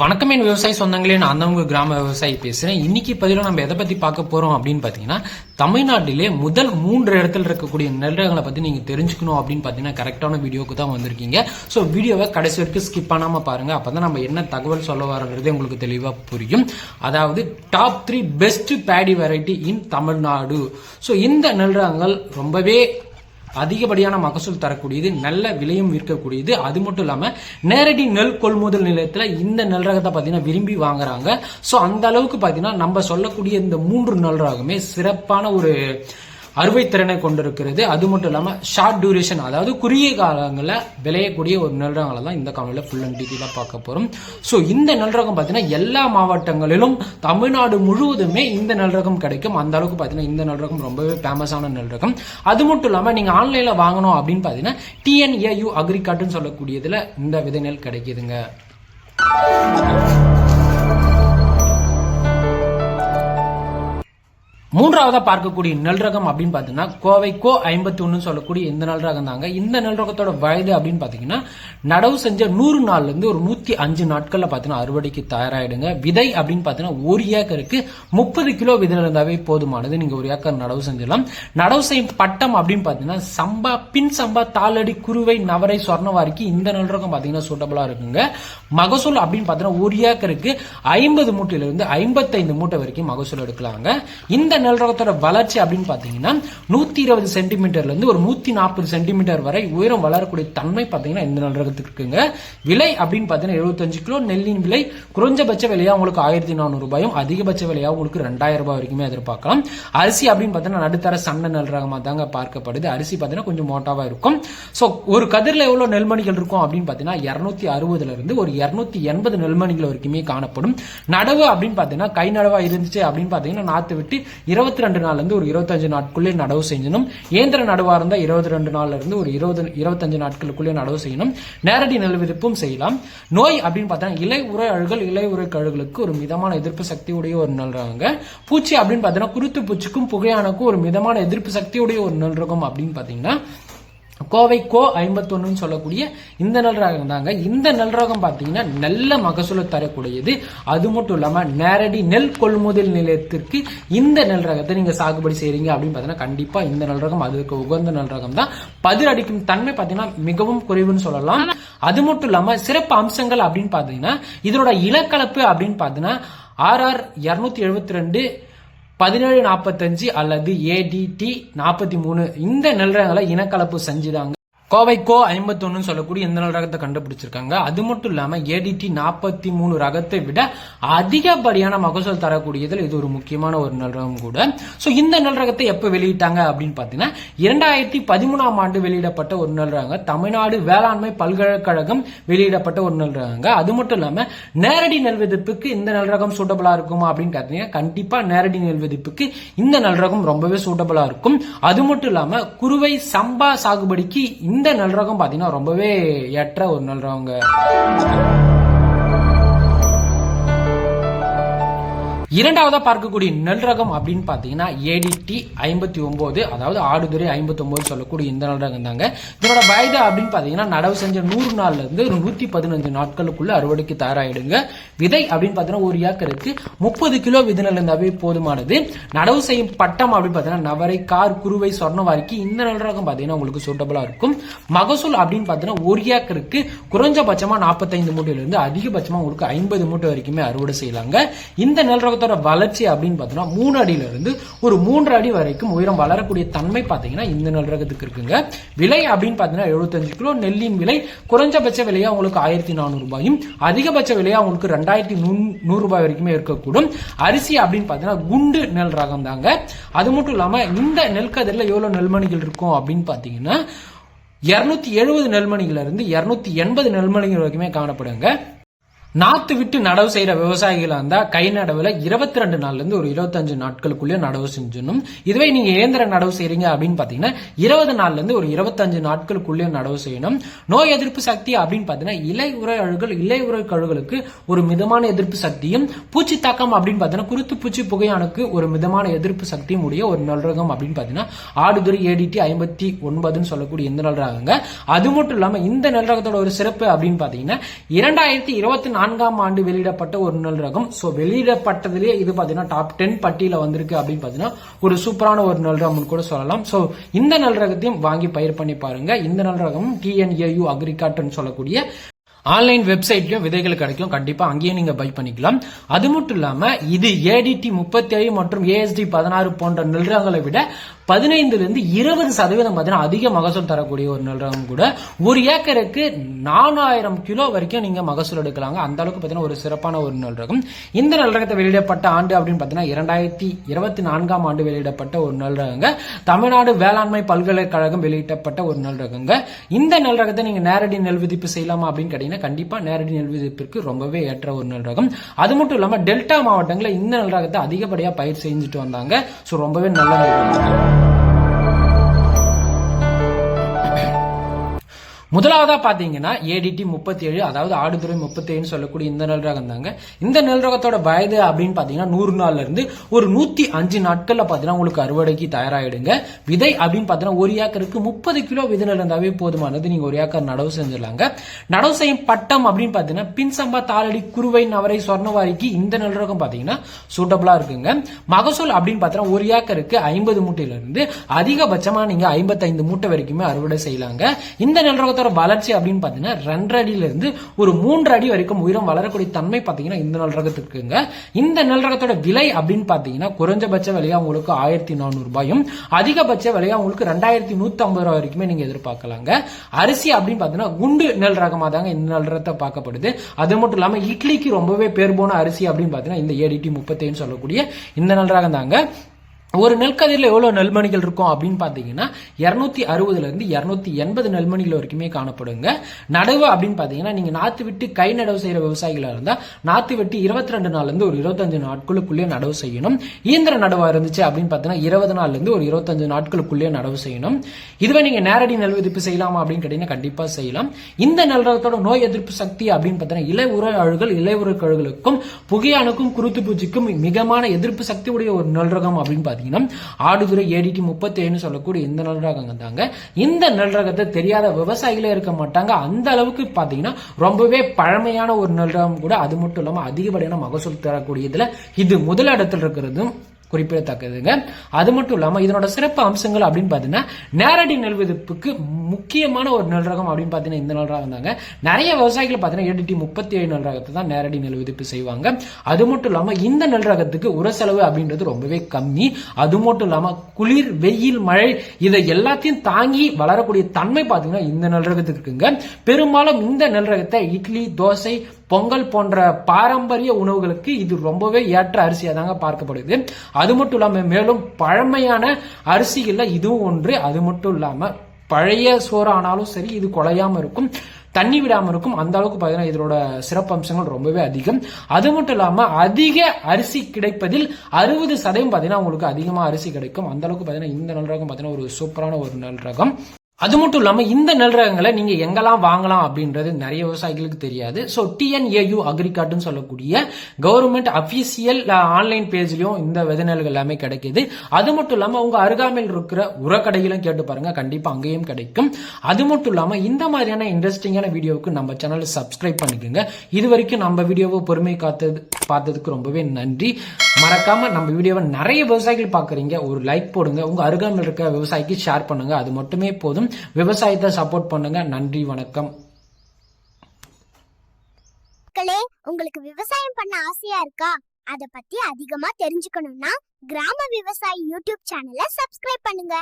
வணக்கம் என் விவசாய சொந்தங்களே நான் அந்தவங்க கிராம விவசாயி பேசுறேன். இன்னைக்கு பதிலாக நம்ம எதை பத்தி பார்க்க போறோம் அப்படின்னு பாத்தீங்கன்னா தமிழ்நாட்டிலே முதல் மூன்று இடத்துல இருக்கக்கூடிய நெல் பற்றி பத்தி நீங்க தெரிஞ்சுக்கணும் அப்படின்னு பாத்தீங்கன்னா கரெக்டான வீடியோக்கு தான் வந்திருக்கீங்க. ஸோ வீடியோவை கடைசி வரைக்கும் ஸ்கிப் பண்ணாம பாருங்க. அப்பதான் நம்ம என்ன தகவல் சொல்ல வரோங்கிறது உங்களுக்கு தெளிவா புரியும். அதாவது top three best paddy variety in Tamil Nadu. So இந்த நெல் ரகங்கள் ரொம்பவே அதிகப்படியான மகசூல் தரக்கூடியது நல்ல விலையும் விற்கக்கூடியது. அது மட்டும் இல்லாம நேரடி நெல் கொள்முதல் நிலையத்துல இந்த நெல் ரகத்தை பாத்தீங்கன்னா விரும்பி வாங்குறாங்க. சோ அந்த அளவுக்கு பாத்தீங்கன்னா நம்ம சொல்லக்கூடிய இந்த மூன்று நெல் ரகமே சிறப்பான ஒரு அறுவை திறனை கொண்டிருக்கிறது. அது மட்டும் இல்லாமல் ஷார்ட் டியூரேஷன் அதாவது குறுகிய காலங்களில் விளையக்கூடிய ஒரு நெல்ரங்களை தான் இந்த காலையில் ஃபுல் அண்ட் டீட்டெயிலாக பார்க்க போகிறோம் ஸோ இந்த நெல் பார்த்தீங்கன்னா எல்லா மாவட்டங்களிலும் தமிழ்நாடு முழுவதுமே இந்த நெல் கிடைக்கும். அந்த அளவுக்கு பார்த்தீங்கன்னா இந்த நெல் ரொம்பவே ஃபேமஸான நெல் அது மட்டும் இல்லாமல் நீங்கள் ஆன்லைனில் வாங்கணும் அப்படின்னு பார்த்தீங்கன்னா டிஎன்ஏயு அக்ரிகார்ட்னு சொல்லக்கூடியதில் இந்த விதை நெல் கிடைக்குதுங்க. மூன்றாவதாக பார்க்கக்கூடிய நெல் ரகம் அப்படின்னு பாத்தீங்கன்னா கோவை கோ ஐம்பத்தி ஒன்னு சொல்லக்கூடிய இந்த நெல் ரகம் தாங்க. இந்த நெல் ரகத்தோட வயது அப்படின்னு பாத்தீங்கன்னா நடவு செஞ்ச நூறு நாள்ல இருந்து ஒரு நூத்தி அஞ்சு நாட்கள்ல பாத்தீங்கன்னா அறுவடைக்கு தயாராகிடுங்க விதை அப்படின்னு பாத்தீங்கன்னா ஒரு ஏக்கருக்கு முப்பது கிலோ விதை இருந்தாவே போதுமானது. நீங்க ஒரு ஏக்கர் நடவு செஞ்சிடலாம். நடவு செய்யும் பட்டம் அப்படின்னு பாத்தீங்கன்னா சம்பா பின் சம்பா தாளடி குருவை நவரை சொர்ணவாரிக்கு இந்த நெல் ரகம் பாத்தீங்கன்னா சூட்டபிளா இருக்குங்க. மகசூல் அப்படின்னு பாத்தீங்கன்னா ஒரு ஏக்கருக்கு ஐம்பது மூட்டையில இருந்து ஐம்பத்தைந்து மூட்டை வரைக்கும் மகசூல் எடுக்கலாங்க. இந்த நிலநடுக்கத்தோட வளர்ச்சி அப்படின்னு பார்த்தீங்கன்னா நூத்தி இருபது சென்டிமீட்டர்லேருந்து ஒரு நூத்தி நாற்பது சென்டிமீட்டர் வரை உயரம் வளரக்கூடிய தன்மை பாத்தீங்கன்னா இந்த நிலநடுக்கத்துக்கு இருக்குங்க. விலை அப்படின்னு பார்த்தீங்கன்னா எழுபத்தஞ்சு கிலோ நெல்லின் விலை குறைஞ்சபட்ச விலையா உங்களுக்கு ஆயிரத்தி நானூறு ரூபாயும் அதிகபட்ச விலையாக உங்களுக்கு ரெண்டாயிரம் ரூபாய் வரைக்குமே எதிர்பார்க்கலாம். அரிசி அப்படின்னு பார்த்தீங்கன்னா நடுத்தர சண்டை நெல் தாங்க பார்க்கப்படுது. அரிசி பார்த்தீங்கன்னா கொஞ்சம் மோட்டாவாக இருக்கும். ஸோ ஒரு கதிரில் எவ்வளோ நெல்மணிகள் இருக்கும் அப்படின்னு பார்த்தீங்கன்னா இரநூத்தி அறுபதுல இருந்து ஒரு இருநூத்தி எண்பது நெல்மணிகள் வரைக்குமே காணப்படும். நடவு அப்படின்னு பார்த்தீங்கன்னா கை நடவாக இருந்துச்சு அப்படின்னு பார்த்தீங்கன்னா நாற்று விட்டு இருபத்தி ரெண்டு நாள்ல இருந்து ஒரு இருபத்தஞ்சு நாட்குள்ளே நடவு செய்யணும். இயந்திர நடவா இருந்தா இருபத்தி ரெண்டு நாள்ல இருந்து ஒரு இருபது இருபத்தஞ்சு நாட்களுக்குள்ளே நடவு செய்யணும். நேரடி நெல் விதிப்பும் செய்யலாம். நோய் அப்படின்னு பார்த்தா இலை உரை அழுகல் இலை உரை கழுகளுக்கு ஒரு மிதமான எதிர்ப்பு சக்தியுடைய ஒரு நெல் ரகங்க பூச்சி அப்படின்னு பார்த்தீங்கன்னா குருத்து பூச்சிக்கும் புகையானுக்கும் ஒரு மிதமான எதிர்ப்பு சக்தியுடைய ஒரு நெல் ரகம் அப்படின்னு பாத்தீங்கன்னா கோவை கோ ஐம்பத்தொன்னு சொல்லக்கூடிய இந்த நெல் ரகம் தாங்க. இந்த நெல் ரகம் பார்த்தீங்கன்னா நல்ல மகசூலை தரக்கூடியது. அது மட்டும் இல்லாம நேரடி நெல் கொள்முதல் நிலையத்திற்கு இந்த நெல் ரகத்தை நீங்க சாகுபடி செய்றீங்க அப்படின்னு பார்த்தீங்கன்னா கண்டிப்பா இந்த நெல் ரகம் அதுக்கு உகந்த நெல் ரகம் தான். பதில் அடிக்கும் தன்மை பார்த்தீங்கன்னா மிகவும் குறைவுன்னு சொல்லலாம். அது மட்டும் இல்லாம சிறப்பு அம்சங்கள் அப்படின்னு பார்த்தீங்கன்னா இதனோட இலக்கலப்பு அப்படின்னு பார்த்தீங்கன்னா ஆர்ஆர் இருநூத்தி எழுபத்தி ரெண்டு பதினேழு நாற்பத்தஞ்சு அல்லது ஏடிடி நாற்பத்தி மூணு. இந்த நெல் இனக்கலப்பு செஞ்சுதாங்க. கோவை கோ ஐம்பத்தொன்னு சொல்லக்கூடிய இந்த நாள் ரகத்தை கண்டுபிடிச்சிருக்காங்க. அது மட்டும் இல்லாம ஏடிடி நாற்பத்தி மூணு ரகத்தை விட அதிகப்படியான மகசூல் தரக்கூடியதில் இது ஒரு முக்கியமான ஒரு நெல் கூட. சோ இந்த நெல் ரகத்தை எப்ப வெளியிட்டாங்க அப்படின்னு பாத்தீங்கன்னா இரண்டாயிரத்தி பதிமூணாம் ஆண்டு வெளியிடப்பட்ட ஒரு நெல் தமிழ்நாடு வேளாண்மை பல்கலைக்கழகம் வெளியிடப்பட்ட ஒரு நல் ரகங்க. அது மட்டும் இல்லாம நேரடி நெல் விதிப்புக்கு இந்த நெல் ரகம் சூட்டபிளா இருக்குமா அப்படின்னு கேட்டீங்கன்னா கண்டிப்பா நேரடி நெல் விதிப்புக்கு இந்த நெல் ரகம் ரொம்பவே சூட்டபிளா இருக்கும். அது மட்டும் இல்லாம குறுவை சம்பா சாகுபடிக்கு இந்த நல்ரகம் பார்த்தீங்கன்னா பாத்தீங்கன்னா ரொம்பவே ஏற்ற ஒரு நெல் இரண்டாவதாக பார்க்கக்கூடிய நெல் ரகம் அப்படின்னு பார்த்தீங்கன்னா ஏடிடி ஐம்பத்தி ஒம்பது அதாவது ஆடுதுறை ஐம்பத்தி சொல்லக்கூடிய இந்த நெல் ரகம் தாங்க. இதனோட வயது அப்படின்னு பார்த்தீங்கன்னா நடவு செஞ்ச நூறு நாள்ல இருந்து ஒரு நூத்தி பதினஞ்சு நாட்களுக்குள்ள அறுவடைக்கு தயாராகிடுங்க விதை அப்படின்னு பார்த்தீங்கன்னா ஒரு ஏக்கருக்கு முப்பது கிலோ விதை நெல் இருந்தாவே போதுமானது. நடவு செய்யும் பட்டம் அப்படின்னு பார்த்தீங்கன்னா நவரை கார் குருவை சொர்ணவாரிக்கு இந்த நெல் ரகம் பார்த்தீங்கன்னா உங்களுக்கு சூட்டபிளா இருக்கும். மகசூல் அப்படின்னு பார்த்தீங்கன்னா ஒரு ஏக்கருக்கு குறைஞ்சபட்சமா நாற்பத்தைந்து மூட்டையிலிருந்து அதிகபட்சமாக அதிகபட்சமா உங்களுக்கு ஐம்பது மூட்டை வரைக்குமே அறுவடை செய்யலாங்க. இந்த நெல் ரகத்தோட வளர்ச்சி அப்படின்னு பார்த்தோம்னா மூணு அடியில இருந்து ஒரு மூன்று அடி வரைக்கும் உயரம் வளரக்கூடிய தன்மை பார்த்தீங்கன்னா இந்த நெல் ரகத்துக்கு இருக்குங்க. விலை அப்படின்னு பார்த்தீங்கன்னா எழுபத்தஞ்சு கிலோ. நெல்லின் விலை குறைஞ்சபட்ச விலையா உங்களுக்கு ஆயிரத்தி நானூறு ரூபாயும் அதிகபட்ச விலையா உங்களுக்கு ரெண்டாயிரத்தி நூறு ரூபாய் வரைக்குமே இருக்கக்கூடும். அரிசி அப்படின்னு பார்த்தீங்கன்னா குண்டு நெல் ரகம் தாங்க. அது மட்டும் இல்லாம இந்த நெல் கதிரில் எவ்வளவு நெல்மணிகள் இருக்கும் அப்படின்னு பார்த்தீங்கன்னா இருநூத்தி எழுபது நெல்மணிகள் இருந்து இருநூத்தி எண்பது நெல்மணிகள் வரைக்குமே காணப்படுங்க. நாத்து விட்டு நடவு செய்யற விவசாயிகளாக இருந்தா கை நடவுல இருபத்தி ரெண்டு நாள்ல இருந்து ஒரு இருபத்தஞ்சு நாட்களுக்குள்ளே நடவு செஞ்சிடணும். இதுவே நீங்க இயந்திர நடவு செய்யறீங்க அப்படின்னு பாத்தீங்கன்னா இருபது நாள்ல இருந்து ஒரு இருபத்தஞ்சு நாட்களுக்குள்ளே நடவு செய்யணும். நோய் எதிர்ப்பு சக்தி அப்படின்னு பாத்தீங்கன்னா இலை உரை அழுகல் இலை உரை கழுகளுக்கு ஒரு மிதமான எதிர்ப்பு சக்தியும் பூச்சி தாக்கம் அப்படின்னு பாத்தீங்கன்னா குருத்து பூச்சி புகையானுக்கு ஒரு மிதமான எதிர்ப்பு சக்தியும் உடைய ஒரு நல்ரகம் அப்படின்னு பாத்தீங்கன்னா ஆடுதுறை ஏடிடி ஐம்பத்தி ஒன்பதுன்னு சொல்லக்கூடிய இந்த நல்ரகங்க. அது மட்டும் இல்லாம இந்த நல்ரகத்தோட ஒரு சிறப்பு அப்படின்னு பாத்தீங்கன்னா இரண்டாயிரத்தி இருபத்தி நான்காம் ஆண்டு வெளியிடப்பட்ட ஒரு நெல் ரகம். ஸோ வெளியிடப்பட்டதுலேயே இது பார்த்தீங்கன்னா டாப் டென் பட்டியல வந்திருக்கு அப்படின்னு பார்த்தீங்கன்னா ஒரு சூப்பரான ஒரு நல் ரகம்னு கூட சொல்லலாம். ஸோ இந்த நல் ரகத்தையும் வாங்கி பயிர் பண்ணி பாருங்க. இந்த நல் ரகம் டிஎன்ஏயு அக்ரிகாட்னு சொல்லக்கூடிய ஆன்லைன் வெப்சைட்லயும் விதைகள் கிடைக்கும். கண்டிப்பா அங்கேயும் நீங்க பை பண்ணிக்கலாம். அது மட்டும் இல்லாம இது ஏடிடி முப்பத்தி ஏழு மற்றும் ஏஎஸ்டி பதினாறு போன்ற நிலங்களை விட பதினைந்துல இருந்து இருபது சதவீதம் பார்த்தீங்கன்னா அதிக மகசூல் தரக்கூடிய ஒரு நிலம் கூட. ஒரு ஏக்கருக்கு நாலாயிரம் கிலோ வரைக்கும் நீங்க மகசூல் எடுக்கலாங்க. அந்த அளவுக்கு பார்த்தீங்கன்னா ஒரு சிறப்பான ஒரு நெல் ரகம் இந்த நெல் ரகத்தை வெளியிடப்பட்ட ஆண்டு அப்படின்னு பார்த்தீங்கன்னா இரண்டாயிரத்தி இருபத்தி நான்காம் ஆண்டு வெளியிடப்பட்ட ஒரு நெல் ரகங்க தமிழ்நாடு வேளாண்மை பல்கலைக்கழகம் வெளியிடப்பட்ட ஒரு நெல் ரகங்க இந்த நெல் ரகத்தை நீங்க நேரடி நெல் விதிப்பு செய்யலாமா அப்படின்னு கேட்டீங்கன்னா கண்டிப்பா நேரடி நெல் விதிப்பிற்கு ரொம்பவே ஏற்ற ஒரு நெல் ரகம் அது மட்டும் இல்லாம டெல்டா மாவட்டங்களில் இந்த நெல் ரகத்தை அதிகப்படியாக பயிர் செஞ்சுட்டு வந்தாங்க. ஸோ ரொம்பவே நல்ல முதலாவதாக பார்த்தீங்கன்னா முதலாவதா ஏடிடி முப்பத்தி ஏழு அதாவது ஆடுதுறை முப்பத்தி ஏழுன்னு சொல்லக்கூடிய இந்த நெல் ரகம் தாங்க இந்த நெல் ரகத்தோட வயது அப்படின்னு பாத்தீங்கன்னா நூறு நாள்ல இருந்து ஒரு நூத்தி அஞ்சு நாட்கள்ல பார்த்தீங்கன்னா உங்களுக்கு அறுவடைக்கு தயாராயிடுங்க. விதை அப்படின்னு பார்த்தீங்கன்னா ஒரு ஏக்கருக்கு முப்பது கிலோ விதை நெல் இருந்தாவே போதுமானது. நீங்க ஒரு ஏக்கர் நடவு செஞ்சிடலாங்க. நடவு செய்யும் பட்டம் அப்படின்னு பாத்தீங்கன்னா பின்சம்பா தாளடி குருவை நவரை சொர்ணவாரிக்கு இந்த நெல் ரகம் பாத்தீங்கன்னா சூட்டபிளா இருக்குங்க. மகசூல் அப்படின்னு பார்த்தீங்கன்னா ஒரு ஏக்கருக்கு ஐம்பது மூட்டையில இருந்து அதிகபட்சமா நீங்க ஐம்பத்தைந்து மூட்டை வரைக்குமே அறுவடை செய்யலாங்க. இந்த நெல் ரகத்தோட வளர்ச்சி அப்படின்னு பார்த்தீங்கன்னா ரெண்டரை அடியிலிருந்து ஒரு மூன்று அடி வரைக்கும் உயரம் வளரக்கூடிய தன்மை பார்த்தீங்கன்னா இந்த நெல் இந்த நெல் ரகத்தோட விலை அப்படின்னு பார்த்தீங்கன்னா குறைஞ்சபட்ச விலையா உங்களுக்கு ஆயிரத்தி நானூறு ரூபாயும் அதிகபட்ச விலையா உங்களுக்கு ரெண்டாயிரத்தி நூத்தி ஐம்பது ரூபாய் வரைக்குமே நீங்க எதிர்பார்க்கலாங்க. அரிசி அப்படின்னு பார்த்தீங்கன்னா குண்டு நெல் தாங்க இந்த நெல் ரகத்தை பார்க்கப்படுது. அது மட்டும் இல்லாமல் இட்லிக்கு ரொம்பவே பேர் போன அரிசி அப்படின்னு பார்த்தீங்கன்னா இந்த ஏடிடி முப்பத்தேன்னு சொல்லக்கூடிய இந்த நெல் ரகம் தாங்க ஒரு நெல்கதிரில் எவ்வளோ நெல்மணிகள் இருக்கும் அப்படின்னு பார்த்தீங்கன்னா இரநூத்தி அறுபதுலேருந்து இரநூத்தி எண்பது நெல்மணிகள் வரைக்குமே காணப்படுங்க. நடவு அப்படின்னு பார்த்தீங்கன்னா நீங்கள் நாற்று விட்டு கை நடவு செய்கிற விவசாயிகளாக இருந்தால் நாற்று வெட்டி இருபத்தி ரெண்டு நாள்லேருந்து ஒரு இருபத்தஞ்சு நாட்களுக்குள்ளேயே நடவு செய்யணும். இயந்திர நடவாக இருந்துச்சு அப்படின்னு பார்த்தீங்கன்னா இருபது நாள்லேருந்து ஒரு இருபத்தஞ்சு நாட்களுக்குள்ளேயே நடவு செய்யணும். இதுவே நீங்கள் நேரடி நெல் விதிப்பு செய்யலாமா அப்படின்னு கேட்டீங்கன்னா கண்டிப்பாக செய்யலாம். இந்த நெல்ரகத்தோட நோய் எதிர்ப்பு சக்தி அப்படின்னு பார்த்தீங்கன்னா இலை உர அழுகல் இலை உர கழுகளுக்கும் புகையானுக்கும் குருத்து பூச்சிக்கும் மிகமான எதிர்ப்பு சக்தி உடைய ஒரு நெல்ரகம் அப்படின்னு பார்த்தீங்கன்னா ஆடுதுறை ஏடிடி முப்பத்தி ஏழு சொல்லக்கூடிய இந்த நெல் ரகம் தாங்க இந்த நெல் ரகத்தை தெரியாத விவசாயிகளே இருக்க மாட்டாங்க. அந்த அளவுக்கு பாத்தீங்கன்னா ரொம்பவே பழமையான ஒரு நெல் ரகம் கூட அது மட்டும் இல்லாம அதிகப்படியான மகசூல் தரக்கூடியதுல இது முதலிடத்தில் இருக்கிறதும் குறிப்பிடத்தக்கதுங்க. அது மட்டும் இல்லாமல் இதனோட சிறப்பு அம்சங்கள் அப்படின்னு பார்த்தீங்கன்னா நேரடி நெல் விதிப்புக்கு முக்கியமான ஒரு நெல் ரகம் அப்படின்னு பார்த்தீங்கன்னா இந்த நெல் ரகம் தாங்க. நிறைய விவசாயிகள் பார்த்தீங்கன்னா ஏடிடி முப்பத்தி ஏழு நெல் ரகத்தை தான் நேரடி நெல் விதிப்பு செய்வாங்க. அது மட்டும் இல்லாமல் இந்த நெல் ரகத்துக்கு உர செலவு அப்படின்றது ரொம்பவே கம்மி. அது மட்டும் இல்லாமல் குளிர் வெயில் மழை இதை எல்லாத்தையும் தாங்கி வளரக்கூடிய தன்மை பார்த்தீங்கன்னா இந்த நெல் ரகத்துக்கு இருக்குங்க. பெரும்பாலும் இந்த நெல் ரகத்தை இட்லி தோசை பொங்கல் போன்ற பாரம்பரிய உணவுகளுக்கு இது ரொம்பவே ஏற்ற அரிசியாக தாங்க பார்க்கப்படுது. அது மட்டும் இல்லாமல் மேலும் பழமையான அரிசிகளில் இதுவும் ஒன்று. அது மட்டும் இல்லாமல் பழைய சோறு ஆனாலும் சரி இது குலையாமல் இருக்கும் தண்ணி விடாமல் இருக்கும் அந்த அளவுக்கு பாத்தீங்கன்னா இதோட சிறப்பம்சங்கள் ரொம்பவே அதிகம். அது மட்டும் இல்லாமல் அதிக அரிசி கிடைப்பதில் அறுபது சதவீதம் பார்த்தீங்கன்னா உங்களுக்கு அதிகமாக அரிசி கிடைக்கும். அந்த அளவுக்கு பார்த்தீங்கன்னா இந்த நல் ரகம் பார்த்தீங்கன்னா ஒரு சூப்பரான ஒரு நல் ரகம். அது மட்டும் இல்லாமல் இந்த நெல் ரகங்களை நீங்கள் எங்கெல்லாம் வாங்கலாம் அப்படின்றது நிறைய விவசாயிகளுக்கு தெரியாது. ஸோ டிஎன்ஏயு அக்ரிகார்டுன்னு சொல்லக்கூடிய கவர்மெண்ட் அஃபீஷியல் ஆன்லைன் பேஜ்லையும் இந்த விதை நெல்கள் எல்லாமே கிடைக்கிது. அது மட்டும் இல்லாமல் உங்கள் அருகாமையில் இருக்கிற உரக்கடைகளும் கேட்டு பாருங்கள் கண்டிப்பாக அங்கேயும் கிடைக்கும். அது மட்டும் இல்லாமல் இந்த மாதிரியான இன்ட்ரெஸ்டிங்கான வீடியோவுக்கு நம்ம சேனலை சப்ஸ்கிரைப் பண்ணிக்கோங்க. இது வரைக்கும் நம்ம வீடியோவை பொறுமை காத்தது பார்த்ததுக்கு ரொம்பவே நன்றி. மறக்காம நம்ம வீடியோவை நிறைய விவசாயிகள் பார்க்குறீங்க. ஒரு லைக் போடுங்க. உங்க அருகாமையில் இருக்க விவசாயிக்கு ஷேர் பண்ணுங்க. அது மட்டுமே போதும். விவசாயத்தை சப்போர்ட் பண்ணுங்க. நன்றி வணக்கம். மக்களே உங்களுக்கு விவசாயம் பண்ண ஆசையா இருக்கா? அத பத்தி அதிகமா தெரிஞ்சுக்கணும்னா கிராம விவசாயி யூடியூப் சேனலை சப்ஸ்கிரைப் பண்ணுங்க.